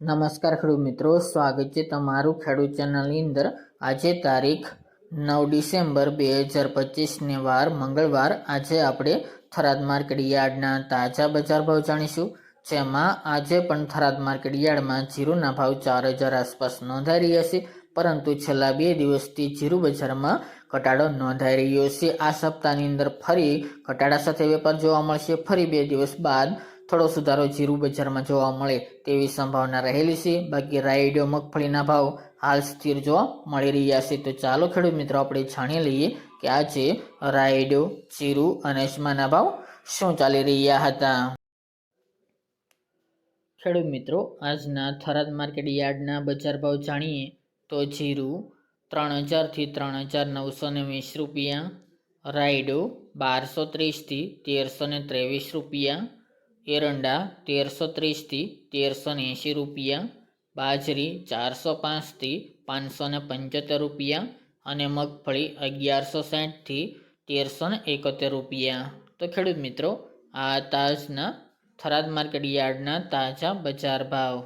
નમસ્કાર ખેડૂત મિત્રો, સ્વાગત છે તમારું ખેડૂત ચેનલની અંદર. આજે તારીખ નવ ડિસેમ્બર બે હજાર પચીસને વાર, મંગળવાર. આજે આપણે થરાદ માર્કેટ યાર્ડના તાજા બજાર ભાવ જાણીશું, જેમાં આજે પણ થરાદ માર્કેટ યાર્ડમાં જીરુના ભાવ ચાર હજાર આસપાસ નોંધાઈ રહ્યા છે, પરંતુ છેલ્લા બે દિવસથી જીરુ બજારમાં ઘટાડો નોંધાઈ રહ્યો છે. આ સપ્તાહની અંદર ફરી ઘટાડા સાથે વેપાર જોવા મળશે. ફરી બે દિવસ બાદ થોડો સુધારો જીરું બજારમાં જોવા મળે તેવી સંભાવના રહેલી છે. બાકી રાયડો, મગફળીના ભાવ હાલ સ્થિર જોવા મળી રહ્યા છે. તો ચાલો ખેડૂત મિત્રો, આપણે જાણી લઈએ કે આજે રાયડો, જીરું અને અજમાના ભાવ શું ચાલી રહ્યા હતા. ખેડૂત મિત્રો, આજના થરાદ માર્કેટ યાર્ડના બજાર ભાવ જાણીએ તો જીરું ત્રણ હજારથી ત્રણ હજાર નવસો ને વીસ રૂપિયા, રાયડો બારસો ત્રીસથી તેરસો ને ત્રેવીસ રૂપિયા એરંડા તેરસો ત્રીસથી તેરસો એંશી રૂપિયા, બાજરી ચારસો પાંચથી પાંચસો ને પંચોતેર રૂપિયા અને મગફળી અગિયારસો સાઠથી તેરસો ને એકોતેર રૂપિયા. તો ખેડૂત મિત્રો, આ તાજના થરાદ માર્કેટ યાર્ડના તાજા બજાર ભાવ.